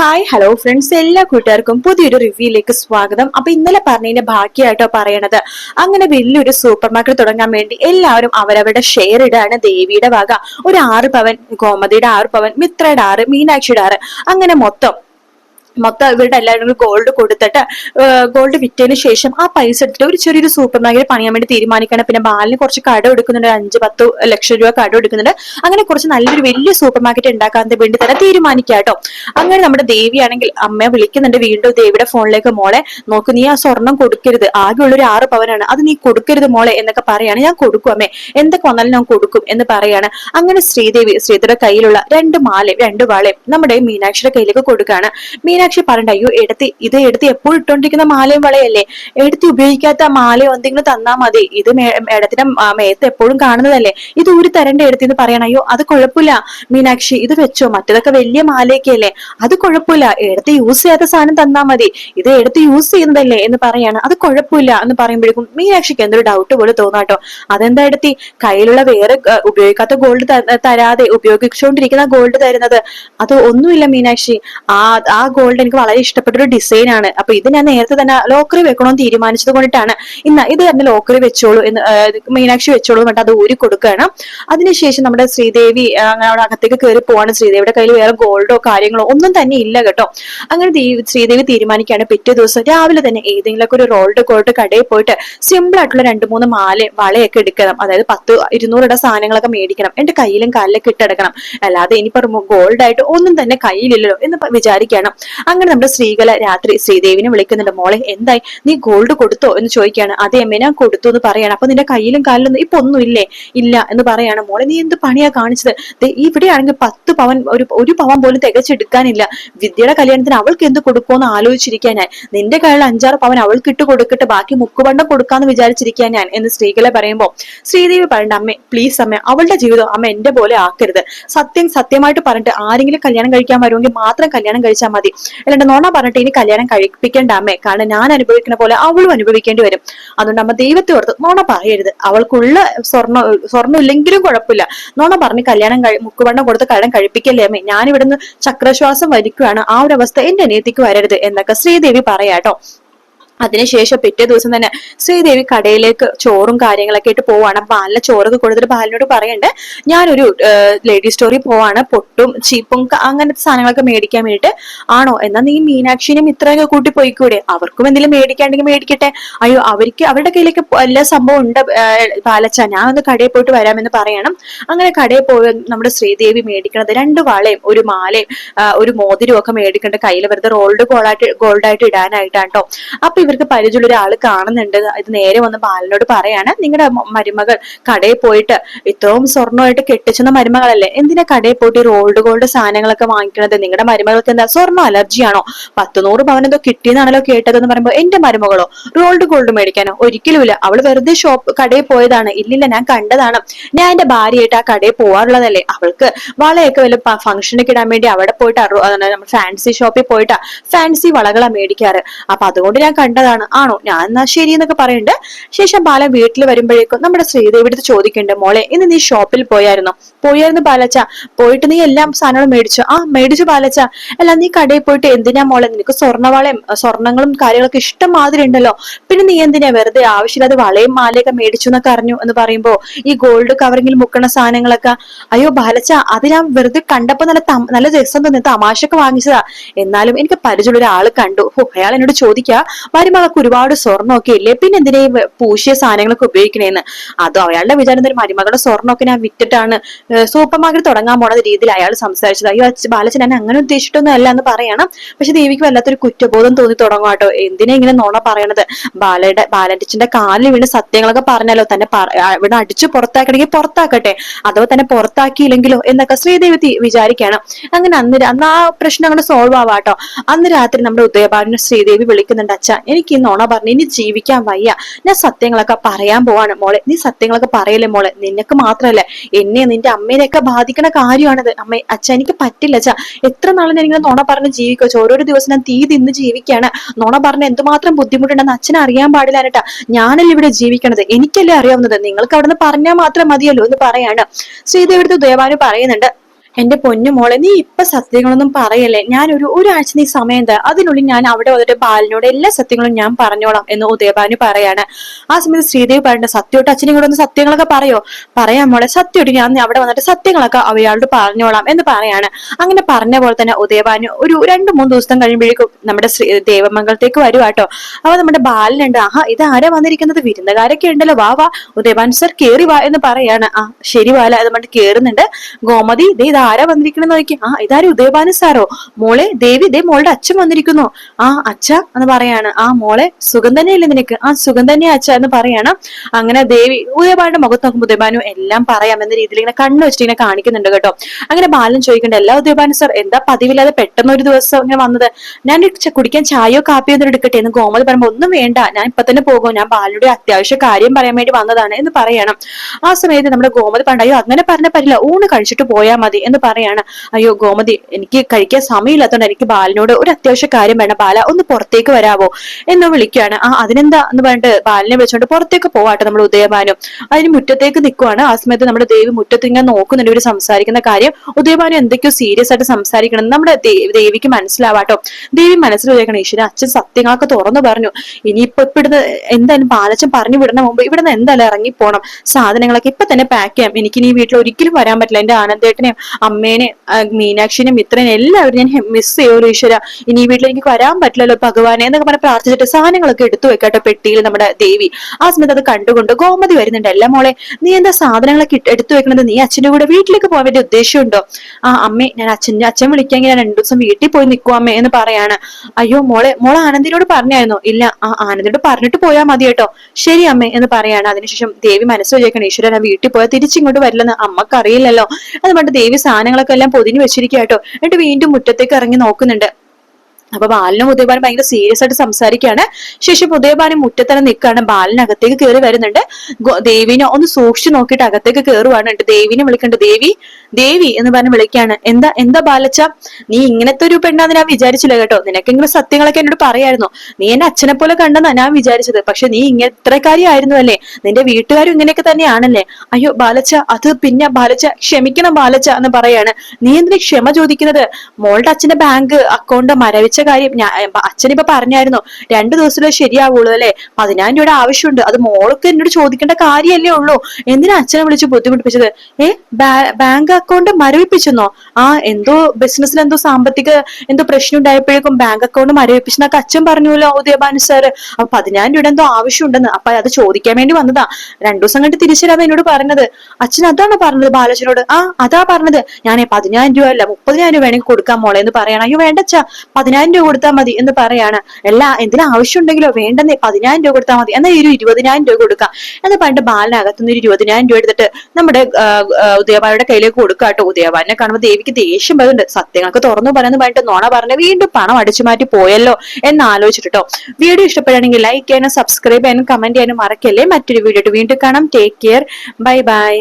Hi hello friends എല്ലാ കൂട്ടുകാർക്കും പുതിയൊരു റിവ്യൂയിലേക്ക് സ്വാഗതം. അപ്പൊ ഇന്നലെ പറഞ്ഞതിന്റെ ബാക്കിയായിട്ടോ പറയണത് അങ്ങനെ വലിയൊരു സൂപ്പർ മാർക്കറ്റ് തുടങ്ങാൻ വേണ്ടി എല്ലാവരും അവരവരുടെ ഷെയർ ഇടാണ്. ദേവിയുടെ വക ഒരു ആറ് പവൻ ഗോമതിയുടെ ആറ് പവൻ മിത്രയുടെ ആറ് മീനാക്ഷിയുടെ ആറ് അങ്ങനെ മൊത്തം മൊത്തം ഇവരുടെ എല്ലാവരും ഗോൾഡ് കൊടുത്തിട്ട് ഗോൾഡ് വിറ്റതിന് ശേഷം ആ പൈസ എടുത്തിട്ട് ഒരു ചെറിയൊരു സൂപ്പർ മാർക്കറ്റ് പണിയാൻ വേണ്ടി തീരുമാനിക്കണം പിന്നെ ബാലിന് കുറച്ച് കട എടുക്കുന്നുണ്ട്. അഞ്ച് പത്ത് ലക്ഷം രൂപ കട എടുക്കുന്നുണ്ട്. അങ്ങനെ കുറച്ച് നല്ലൊരു വലിയ സൂപ്പർ മാർക്കറ്റ് ഉണ്ടാക്കാൻ വേണ്ടി തന്നെ തീരുമാനിക്കുക കേട്ടോ. അങ്ങനെ നമ്മുടെ ദേവിയാണെങ്കിൽ അമ്മയെ വിളിക്കുന്നുണ്ട്. വീണ്ടും ദേവിയുടെ ഫോണിലേക്ക് മോളെ നോക്ക് നീ ആ സ്വർണം കൊടുക്കരുത്. ആകെയുള്ള ഒരു ആറ് പവനാണ്. അത് നീ കൊടുക്കരുത് മോളെ എന്നൊക്കെ പറയാണ്. ഞാൻ കൊടുക്കും അമ്മേ. എന്തൊക്കെ വന്നാലും ഞാൻ കൊടുക്കും എന്ന് പറയാണ്. അങ്ങനെ ശ്രീദേവി ശ്രീധരുടെ കയ്യിലുള്ള രണ്ട് മാലയും രണ്ട് വളയും നമ്മുടെ മീനാക്ഷിയുടെ കയ്യിലേക്ക് കൊടുക്കുകയാണ്. മീനാക്ഷി പറയണ്ട അയ്യോ എടുത്ത് ഇത് എടുത്ത് എപ്പോഴും ഇട്ടോണ്ടിരിക്കുന്ന മാലയും വളയല്ലേ? എടുത്ത് ഉപയോഗിക്കാത്ത മാലയോ എന്തെങ്കിലും തന്നാ മതി. ഇത് മേഡത്തിന്റെ മേത്ത് എപ്പോഴും കാണുന്നതല്ലേ? ഇത് ഒരു തരണ്ട എടുത്ത് എന്ന് പറയണം. അയ്യോ അത് കുഴപ്പമില്ല. മീനാക്ഷി ഇത് വെച്ചോ. മറ്റതൊക്കെ വലിയ മാലയൊക്കെ അല്ലേ അത് കുഴപ്പമില്ല. എടുത്ത് യൂസ് ചെയ്യാത്ത സാധനം തന്നാ മതി. ഇത് എടുത്ത് യൂസ് ചെയ്യുന്നതല്ലേ എന്ന് പറയാണ്. അത് കുഴപ്പമില്ല എന്ന് പറയുമ്പോഴേക്കും മീനാക്ഷിക്ക് എന്തൊരു ഡൗട്ട് പോലെ തോന്നാട്ടോ അതെന്താ എടുത്തി? കയ്യിലുള്ള വേറെ ഉപയോഗിക്കാത്ത ഗോൾഡ് തരാതെ ഉപയോഗിച്ചുകൊണ്ടിരിക്കുന്ന ഗോൾഡ് തരുന്നത്. അത് ഒന്നുമില്ല മീനാക്ഷി. ആ ആ ഗോൾഡ് എനിക്ക് വളരെ ഇഷ്ടപ്പെട്ട ഒരു ഡിസൈൻ ആണ്. അപ്പൊ ഇത് ഞാൻ നേരത്തെ തന്നെ ലോക്കറി വെക്കണമെന്ന് തീരുമാനിച്ചത് കൊണ്ടിട്ടാണ്. ഇന്ന് ഇത് തന്നെ ലോക്കറി വെച്ചോളൂ എന്ന് മീനാക്ഷി വെച്ചോളൂ എന്നിട്ട് അത് ഊരി കൊടുക്കുകയാണ്. അതിനുശേഷം നമ്മുടെ ശ്രീദേവി അങ്ങനെ അവിടെ അകത്തേക്ക് കയറി പോവാണ് ശ്രീദേവിയുടെ കയ്യിൽ വേറെ ഗോൾഡോ കാര്യങ്ങളോ ഒന്നും തന്നെ ഇല്ല കേട്ടോ. അങ്ങനെ ദേവി- ശ്രീദേവി തീരുമാനിക്കുകയാണ് പിറ്റേ ദിവസം രാവിലെ തന്നെ ഏതെങ്കിലുമൊക്കെ ഒരു റോൾഡ് ഗോൾഡ് കടയിൽ പോയിട്ട് സിമ്പിൾ ആയിട്ടുള്ള രണ്ട് മൂന്ന് മാല വളയൊക്കെ എടുക്കണം. അതായത് പത്ത് ഇരുന്നൂറുടെ സാധനങ്ങളൊക്കെ മേടിക്കണം. എന്റെ കയ്യിലും കാലിലൊക്കെ ഇട്ടെടുക്കണം അല്ലാതെ ഇനിയിപ്പോ ഗോൾഡ് ആയിട്ട് ഒന്നും തന്നെ കയ്യിലില്ലല്ലോ എന്ന് വിചാരിക്കണം അങ്ങനെ നമ്മുടെ സ്ത്രീകളെ രാത്രി ശ്രീദേവിനെ വിളിക്കുന്നുണ്ട്. മോളെ എന്തായി? നീ ഗോൾഡ് കൊടുത്തോ എന്ന് ചോദിക്കുകയാണ്. അതെ അമ്മേ ഞാൻ കൊടുത്തു എന്ന് പറയാണ്. അപ്പൊ നിന്റെ കയ്യിലും കാലിലും ഇപ്പൊ ഒന്നും ഇല്ലേ? ഇല്ല എന്ന് പറയാണ്. മോളെ നീ എന്ത് പണിയാ കാണിച്ചത്? ഇവിടെയാണെങ്കിൽ പത്ത് പവൻ ഒരു ഒരു പവൻ പോലും തികച്ചെടുക്കാനില്ല. വിദ്യയുടെ കല്യാണത്തിന് അവൾക്ക് എന്ത് കൊടുക്കുമെന്ന് ആലോചിച്ചിരിക്കാൻ ഞാൻ നിന്റെ കയ്യിൽ അഞ്ചാറ് പവൻ അവൾക്ക് ഇട്ട് കൊടുക്കട്ടെ ബാക്കി മുക്കുവണ്ടം കൊടുക്കാന്ന് വിചാരിച്ചിരിക്കാൻ ഞാൻ എന്ന് സ്ത്രീകളെ പറയുമ്പോൾ ശ്രീദേവി പറയണ്ട അമ്മേ പ്ലീസ് അമ്മ അവളുടെ ജീവിതം അമ്മ എന്റെ പോലെ ആക്കരുത്. സത്യം സത്യമായിട്ട് പറഞ്ഞിട്ട് ആരെങ്കിലും കല്യാണം കഴിക്കാൻ വരുമെങ്കിൽ മാത്രം കല്യാണം കഴിച്ചാൽ മതി. അല്ലാണ്ട് നോണ പറഞ്ഞിട്ട് ഇനി കല്യാണം കഴിപ്പിക്കേണ്ട അമ്മേ. കാരണം ഞാൻ അനുഭവിക്കുന്ന പോലെ അവളും അനുഭവിക്കേണ്ടി വരും. അതുകൊണ്ട് അമ്മ ദൈവത്തെ ഓർത്ത് നോണ പറയരുത്. അവൾക്കുള്ള സ്വർണ സ്വർണം ഇല്ലെങ്കിലും കുഴപ്പമില്ല. നോണ പറഞ്ഞ് കല്യാണം കഴി മുക്കുവണ്ണം കൊടുത്ത് കല്യാണം കഴിപ്പിക്കല്ലേ അമ്മേ. ഞാൻ ഇവിടുന്ന് ചക്രശ്വാസം വലിക്കുകയാണ് ആ ഒരു അവസ്ഥ എന്റെ അനിയത്തിക്ക് വരരുത് എന്നൊക്കെ ശ്രീദേവി പറയാട്ടോ. അതിനുശേഷം പിറ്റേ ദിവസം തന്നെ ശ്രീദേവി കടയിലേക്ക് ചോറും കാര്യങ്ങളൊക്കെ ആയിട്ട് പോവാണ്. ബാലിന് ചോറൊക്കെ കൊടുത്തിട്ട് ബാലിനോട് പറയണ്ട് ഞാനൊരു ലേഡി സ്റ്റോറി പോവാണ്. പൊട്ടും ചീപ്പും അങ്ങനത്തെ സാധനങ്ങളൊക്കെ മേടിക്കാൻ വേണ്ടിട്ട് ആണോ? എന്നാ നീ മീനാക്ഷിനെയും ഇത്രയൊക്കെ കൂട്ടി പോയിക്കൂടെ? അവർക്കും എന്തെങ്കിലും മേടിക്കാണ്ടെങ്കിൽ മേടിക്കട്ടെ. അയ്യോ അവർക്ക് അവരുടെ കയ്യിലേക്ക് എല്ലാ സംഭവം ഉണ്ട് ബാലച്ച. ഞാൻ ഒന്ന് കടയിൽ പോയിട്ട് വരാമെന്ന് പറയണം. അങ്ങനെ കടയിൽ പോയി നമ്മുടെ ശ്രീദേവി മേടിക്കണത് രണ്ട് വളയും ഒരു മാലയും ഒരു മോതിരവും ഒക്കെ മേടിക്കേണ്ട. കയ്യിൽ വെറുതെ റോൾഡ് ഗോൾഡായിട്ട് ഗോൾഡായിട്ട് ഇടാനായിട്ടാണ് കേട്ടോ അപ്പൊ ഇവർക്ക് പരിചയമുള്ള ഒരാൾ കാണുന്നുണ്ട്. ഇത് നേരെ വന്ന് ബാലനോട് പറയാണ് നിങ്ങളുടെ മരുമകൾ കടയിൽ പോയിട്ട് ഇത്രയും സ്വർണമായിട്ട് കെട്ടിച്ചെന്ന മരുമകളല്ലേ? എന്തിനാ കടയിൽ പോയിട്ട് റോൾഡ് ഗോൾഡ് സാധനങ്ങളൊക്കെ വാങ്ങിക്കണത്? നിങ്ങളുടെ മരുമകൾക്ക് എന്താ സ്വർണ അലർജിയാണോ പത്ത് നൂറ് പവൻ എന്തോ കിട്ടിയെന്നാണല്ലോ കേട്ടതെന്ന് പറയുമ്പോൾ എന്റെ മരുമകളോ റോൾഡ് ഗോൾഡ് മേടിക്കാനോ? ഒരിക്കലുമില്ല അവൾ വെറുതെ ഷോപ്പ് കടയിൽ പോയതാണ്. ഇല്ലില്ല ഞാൻ കണ്ടതാണ്. ഞാൻ എന്റെ ഭാര്യയായിട്ട് ആ കടയിൽ പോവാറുള്ളതല്ലേ? അവൾക്ക് വളയൊക്കെ വല്ല ഫംഗ്ഷനൊക്കെ ഇടാൻ വേണ്ടി അവിടെ പോയിട്ട് ഫാൻസി ഷോപ്പിൽ പോയിട്ടാ ഫാൻസി വളകളാണ് മേടിക്കാറ്. അപ്പൊ അതുകൊണ്ട് ഞാൻ കണ്ടതാണ് ആണോ? ഞാൻ എന്നാ ശരി എന്നൊക്കെ പറയുന്നുണ്ട് ശേഷം ബാല വീട്ടിൽ വരുമ്പോഴേക്കും നമ്മുടെ ശ്രീദേവി അടുത്ത് ചോദിക്കണ്ട് മോളെ ഇന്ന് നീ ഷോപ്പിൽ പോയായിരുന്നു? പോയായിരുന്നു ബാലച്ച. പോയിട്ട് നീ എല്ലാം സാധനങ്ങളും മേടിച്ചു. ആ മേടിച്ചു ബാലച്ച. അല്ല നീ കടയിൽ പോയിട്ട് എന്തിനാ മോളെ? നിനക്ക് സ്വർണവളയും സ്വർണങ്ങളും കാര്യങ്ങളൊക്കെ ഇഷ്ടം മാതിരി ഉണ്ടല്ലോ. പിന്നെ നീ എന്തിനാ വെറുതെ ആവശ്യമില്ലാതെ വളയും മാലയൊക്കെ മേടിച്ചു എന്നൊക്കെ അറിഞ്ഞു എന്ന് പറയുമ്പോ ഈ ഗോൾഡ് കവറിങ്ങിൽ മുക്കണ സാധനങ്ങളൊക്കെ അയ്യോ ബാലച്ച അത് ഞാൻ വെറുതെ കണ്ടപ്പോ നല്ല നല്ല രസം തോന്നി. ഒക്കെ വാങ്ങിച്ചതാ. എന്നാലും എനിക്ക് പരിചയമുള്ള ഒരാൾ കണ്ടു. അയാൾ എന്നോട് ചോദിക്കാ മരുമകൾക്ക് ഒരുപാട് സ്വർണമൊക്കെ ഇല്ലേ പിന്നെ എന്തിനാ പൂശിയ സാധനങ്ങളൊക്കെ ഉപയോഗിക്കണേന്ന്? അതോ അയാളുടെ വിചാരം ഒരു മരുമകളുടെ സ്വർണമൊക്കെ ഞാൻ വിറ്റിട്ടാണ് സൂപ്പർ മാർക്കറ്റ് തുടങ്ങാൻ പോണത് രീതിയിൽ അയാൾ സംസാരിച്ചത്. അയ്യോ ബാലച്ചൻ ഞാൻ അങ്ങനെ ഉദ്ദേശിച്ചിട്ടൊന്നും അല്ല എന്ന് പറയണം. പക്ഷെ ദേവിക്ക് വല്ലാത്തൊരു കുറ്റബോധം തോന്നി തുടങ്ങും കേട്ടോ. എന്തിനാ ഇങ്ങനെ നോണ പറയണത്? ബാലയുടെ ബാലറ്റിച്ചിന്റെ കാലിൽ വീണ് സത്യങ്ങളൊക്കെ പറഞ്ഞാലോ? തന്നെ ഇവിടെ അടിച്ചു പുറത്താക്കണമെങ്കിൽ പുറത്താക്കട്ടെ. അഥവാ തന്നെ പുറത്താക്കിയില്ലെങ്കിലോ? എന്നൊക്കെ ശ്രീദേവി വിചാരിക്കുകയാണ് അങ്ങനെ അന്ന് അന്ന് ആ പ്രശ്നം അങ്ങോട്ട് സോൾവ് ആവാട്ടോ അന്ന് രാത്രി നമ്മുടെ ഉദയഭാരനെ ശ്രീദേവി വിളിക്കുന്നുണ്ട്. അച്ഛ എനിക്ക് ഈ നോണ പറഞ്ഞു ഇനി ജീവിക്കാൻ വയ്യ. ഞാൻ സത്യങ്ങളൊക്കെ പറയാൻ പോവാണ് മോളെ. നീ സത്യങ്ങളൊക്കെ പറയല്ലേ മോളെ? നിനക്ക് മാത്രല്ല. എന്നെ നിന്റെ അമ്മേനെയൊക്കെ ബാധിക്കണ കാര്യമാണിത്. അമ്മ അച്ഛ എനിക്ക് പറ്റില്ല അച്ഛാ. എത്ര നാളെ ഞാൻ ഇങ്ങനെ നോണ പറഞ്ഞ് ജീവിക്കോ ഓരോരോ ദിവസം ഞാൻ തീ തിന്ന് ജീവിക്കാണ്. നോണ പറഞ്ഞ എന്തുമാത്രം ബുദ്ധിമുട്ടുണ്ടെന്ന് അച്ഛൻ അറിയാൻ പാടില്ലാനട്ടാ ഞാനല്ലേ ഇവിടെ ജീവിക്കണത്? എനിക്കല്ലേ അറിയാവുന്നത്? നിങ്ങൾക്ക് അവിടുന്ന് പറഞ്ഞാൽ മാത്രം മതിയല്ലോ എന്ന് പറയാണ്. ശ്രീദേവിടുത്ത് ദേവാനു പറയുന്നുണ്ട്. എന്റെ പൊന്നു മോളെ നീ ഇപ്പൊ സത്യങ്ങളൊന്നും പറയല്ലേ? ഞാൻ ഒരു ഒരാഴ്ച നീ സമയം തരാം. അതിനുള്ളിൽ ഞാൻ അവിടെ വന്നിട്ട് ബാലിനോട് എല്ലാ സത്യങ്ങളും ഞാൻ പറഞ്ഞോളാം എന്ന് ഉദയഭാനു പറയാണ്. ആ സമയത്ത് ശ്രീദേവി പറയണ്ട സത്യോട്ട് അച്ഛനും കൂടെ ഒന്ന് സത്യങ്ങളൊക്കെ പറയോ? പറയാം മോളെ സത്യോട്ട് ഞാൻ അവിടെ വന്നിട്ട് സത്യങ്ങളൊക്കെ അവയാളോട് പറഞ്ഞോളാം എന്ന് പറയാണ്. അങ്ങനെ പറഞ്ഞ പോലെ തന്നെ ഉദയഭാനു ഒരു രണ്ട് മൂന്ന് ദിവസം കഴിയുമ്പോഴേക്കും നമ്മുടെ ദേവമംഗലത്തേക്ക് വരുവാട്ടോ അപ്പൊ നമ്മുടെ ബാലനുണ്ട് ആഹാ ഇത് ആരാ വന്നിരിക്കുന്നത്? വിരുന്നുകാരൊക്കെ ഉണ്ടല്ലോ വാ വാ. ഉദയഭാനു സർ കേറി വാ എന്ന് പറയാണ്. ആ ശരി ബാല അത് നമ്മുടെ കേറുന്നുണ്ട്. ഗോമതി ദേ ഇത് ആരാ വന്നിരിക്കണെന്ന് നോക്കി. ആ ഇതാരും? ഉദയഭാനു സാറോ. മോളെ ദേവി ദേ മോളുടെ അച്ഛൻ വന്നിരിക്കുന്നു. ആ അച്ഛ എന്ന് പറയാണ്. ആ മോളെ സുഖം തന്നെയല്ലേ നിനക്ക്? ആ സുഖം തന്നെയാ അച്ഛ എന്ന് പറയാണ്. അങ്ങനെ ദേവി ഉദയഭാനുടെ മുഖത്ത് നോക്കുമ്പോൾ ഉദയഭാനു എല്ലാം പറയാം എന്ന രീതിയിൽ ഇങ്ങനെ കണ്ണു വെച്ചിട്ട് ഇങ്ങനെ കാണിക്കുന്നുണ്ട് കേട്ടോ. അങ്ങനെ ബാലൻ ചോദിക്കേണ്ട എല്ലാ ഉദയഭാനു സാർ എന്താ പതിവില്ലാതെ പെട്ടെന്ന് ഒരു ദിവസം ഇങ്ങനെ വന്നത്? ഞാൻ കുടിക്കാൻ ചായയോ കാപ്പിയോ ഒന്നും എടുക്കട്ടെ? എന്ന് ഗോമതി പറയുമ്പോൾ ഒന്നും വേണ്ട. ഞാൻ ഇപ്പൊ തന്നെ പോകും. ഞാൻ ബാലനുടെ അത്യാവശ്യ കാര്യം പറയാൻ വേണ്ടി വന്നതാണ് എന്ന് പറയണം. ആ സമയത്ത് നമ്മുടെ ഗോമതി പണ്ടായോ അങ്ങനെ പറഞ്ഞ പറ്റില്ല. ഊണ് കഴിച്ചിട്ട് പോയാൽ മതി എന്ന് പറയാണ്. അയ്യോ ഗോമതി എനിക്ക് കഴിക്കാൻ സമയമില്ലാത്തതുകൊണ്ട് എനിക്ക് ബാലിനോട് ഒരു അത്യാവശ്യ കാര്യം വേണം. ബാല ഒന്ന് പുറത്തേക്ക് വരാവോ? എന്ന് വിളിക്കുകയാണ്. ആ അതിനെന്താ? എന്ന് പറഞ്ഞിട്ട് ബാലിനെ വെച്ചോണ്ട് പുറത്തേക്ക് പോവാട്ടെ നമ്മൾ ഉദയഭാനും. അതിന് മുറ്റത്തേക്ക് നിൽക്കുവാണ് ആ സമയത്ത് നമ്മുടെ ദേവി മുറ്റത്ത് ഇങ്ങനെ നോക്കുന്നുണ്ട് ഇവർ സംസാരിക്കുന്ന കാര്യം. ഉദയഭാനു എന്തൊക്കെയോ സീരിയസ് ആയിട്ട് സംസാരിക്കണം. നമ്മുടെ ദേവിക്ക് മനസ്സിലാവാട്ടോ. ദേവി മനസ്സിൽ വിചാരിക്കണം ഈശ്വര അച്ഛൻ സത്യങ്ങളൊക്കെ തുറന്നു പറഞ്ഞു. ഇനിയിപ്പോ ഇപ്പൊ ഇവിടുന്ന് എന്തായാലും പാലച്ചൻ പറഞ്ഞു വിടണ മുമ്പ് ഇവിടുന്ന് എന്തായാലും ഇറങ്ങി പോണം സാധനങ്ങളൊക്കെ ഇപ്പൊ തന്നെ പാക്ക് ചെയ്യാം. എനിക്ക് ഇനി വീട്ടിൽ ഒരിക്കലും വരാൻ പറ്റില്ല. എന്റെ ആനന്ദേട്ടനെയും അമ്മേനെയും മീനാക്ഷിനെ മിത്രനെ എല്ലാവരും ഞാൻ മിസ് ചെയ്യുമല്ലോ ഈശ്വര ഇനി ഈ വീട്ടിൽ എനിക്ക് വരാൻ പറ്റില്ലല്ലോ ഭഗവാനെ എന്നൊക്കെ പറഞ്ഞ് പ്രാർത്ഥിച്ചിട്ട് സാധനങ്ങളൊക്കെ എടുത്തു വെക്കട്ടെ പെട്ടിയിൽ നമ്മുടെ ദേവി. ആ സമയത്ത് അത് കണ്ടുകൊണ്ട് ഗോമതി വരുന്നുണ്ട്. അല്ല മോളെ നീ എന്താ സാധനങ്ങളൊക്കെ എടുത്തു വെക്കണത്? നീ അച്ഛന്റെ കൂടെ വീട്ടിലേക്ക് പോകാൻ വേണ്ടി ഉദ്ദേശമുണ്ടോ ആ അമ്മേ ഞാൻ അച്ഛന്റെ അച്ഛൻ വിളിക്കാമെങ്കിൽ ഞാൻ രണ്ടു ദിവസം വീട്ടിൽ പോയി നിൽക്കും അമ്മേ എന്ന് പറയാണ്. അയ്യോ മോളെ മോൾ ആനന്ദിനോട് പറഞ്ഞായിരുന്നു. ഇല്ല ആ ആനന്ദിനോട് പറഞ്ഞിട്ട് പോയാൽ മതി കേട്ടോ. ശരി അമ്മേ എന്ന് പറയാണ്. അതിനുശേഷം ദേവി മനസ്സ് വിചാരിക്കണം ഈശ്വരൻ വീട്ടിൽ പോയാൽ തിരിച്ചിങ്ങോട്ട് വരില്ലെന്ന് അമ്മയ്ക്ക് അറിയില്ലല്ലോ അതുകൊണ്ട് ദേവി സാധനങ്ങളൊക്കെ എല്ലാം പൊതിഞ്ഞു വെച്ചിരിക്കുക കേട്ടോ എന്നിട്ട് വീണ്ടും മുറ്റത്തേക്ക് ഇറങ്ങി നോക്കുന്നുണ്ട്. അപ്പൊ ബാലനും ഉദയഭാനും ഭയങ്കര സീരിയസ് ആയിട്ട് സംസാരിക്കുകയാണ്. ശേഷം ഉദയഭാനും മുറ്റത്തന്നെ നിൽക്കുകയാണ്. ബാലനകത്തേക്ക് കയറി വരുന്നുണ്ട്. ദേവിനെ ഒന്ന് സൂക്ഷിച്ചു നോക്കിയിട്ട് അകത്തേക്ക് കയറുവാണ് ദേവിനെ വിളിക്കണ്ട്. ദേവി ദേവി എന്ന് പറഞ്ഞ് വിളിക്കുകയാണ്. എന്താ എന്താ ബാലച്ച? നീ ഇങ്ങനത്തെ ഒരു പെണ്ണാന്ന് ഞാൻ വിചാരിച്ചില്ല കേട്ടോ. നിനക്കെങ്കിലും സത്യങ്ങളൊക്കെ എന്നോട് പറയായിരുന്നു. നീ എന്നെ അച്ഛനെ പോലെ കണ്ടെന്നാ ഞാൻ വിചാരിച്ചത്. പക്ഷെ നീ ഇങ്ങനത്രക്കാരി ആയിരുന്നു അല്ലേ നിന്റെ വീട്ടുകാരും ഇങ്ങനെയൊക്കെ തന്നെയാണല്ലേ? അയ്യോ ബാലച്ച അത് പിന്നെ ബാലച്ച ക്ഷമിക്കണം ബാലച്ച എന്ന് പറയാണ്. നീ എന്തിനു ക്ഷമ ചോദിക്കുന്നത്? മോളുടെ അച്ഛന്റെ ബാങ്ക് അക്കൗണ്ട് മരവിച്ച കാര്യം ഞാൻ അച്ഛൻ ഇപ്പൊ പറഞ്ഞായിരുന്നു രണ്ടു ദിവസത്തിലേ ശരിയാവുള്ളൂ അല്ലെ? പതിനായിരം രൂപയുടെ ആവശ്യമുണ്ട് അത് മോൾക്ക് എന്നോട് ചോദിക്കേണ്ട കാര്യമല്ലേ ഉള്ളൂ. എന്തിനാ അച്ഛനെ വിളിച്ച് ബുദ്ധിമുട്ടിപ്പിച്ചത്? ഏ ബാങ്ക് അക്കൗണ്ട് മരവിപ്പിച്ചെന്നോ? ആ എന്തോ ബിസിനസ്സിൽ എന്തോ സാമ്പത്തിക എന്തോ പ്രശ്നം ഉണ്ടായപ്പോഴേക്കും ബാങ്ക് അക്കൗണ്ട് മരവിപ്പിച്ചെന്നൊക്കെ അച്ഛൻ പറഞ്ഞല്ലോ ഉദയഭാനു സാറ് അപ്പൊ പതിനായിരം രൂപയുടെ എന്തോ ആവശ്യമുണ്ടെന്ന്. അപ്പൊ അത് ചോദിക്കാൻ വേണ്ടി വന്നതാ. രണ്ടു ദിവസം കണ്ട് തിരിച്ചറിയാതെ എന്നോട് പറഞ്ഞത്. അച്ഛൻ അതാണ് പറഞ്ഞത് ബാലച്ചനോട് ആ അതാ പറഞ്ഞത്. ഞാൻ പതിനായിരം രൂപ അല്ല മുപ്പതിനായിരം രൂപ വേണമെങ്കിൽ കൊടുക്കാൻ മോളെ എന്ന് പറയണം. അയ്യോ വേണ്ട അച്ഛാ പതിനായിരം രൂപ കൊടുത്താൽ മതി എന്ന് പറയാണ്. എല്ലാ എന്തിനാ ആവശ്യമുണ്ടെങ്കിലോ വേണ്ടെന്നേ പതിനായിരം രൂപ കൊടുത്താൽ മതി. എന്നാൽ ഒരു ഇരുപതിനായിരം രൂപ കൊടുക്കാം. എന്ന് പറഞ്ഞിട്ട് ബാലനകത്തുനിന്ന് ഒരു ഇരുപതിനായിരം രൂപ എടുത്തിട്ട് നമ്മുടെ ഉദയഭാനുടെ കയ്യിലേക്ക് കൊടുക്കുക കേട്ടോ ഉദയഭാനെ. കാണുമ്പോൾ ദേവിക്ക് ദേഷ്യം വരുന്നുണ്ട്. സത്യങ്ങൾക്ക് തുറന്നു പറയുന്നു പറഞ്ഞിട്ട് നോണ പറഞ്ഞ് വീണ്ടും പണം അടിച്ചു മാറ്റി പോയല്ലോ എന്ന് ആലോചിച്ചിട്ടോ വീഡിയോ ഇഷ്ടപ്പെടുകയാണെങ്കിൽ ലൈക്ക് ചെയ്യാനും സബ്സ്ക്രൈബ് ചെയ്യാനും കമന്റ് ചെയ്യാനും മറക്കല്ലേ? മറ്റൊരു വീഡിയോ വീണ്ടും കാണാം. Take care bye bye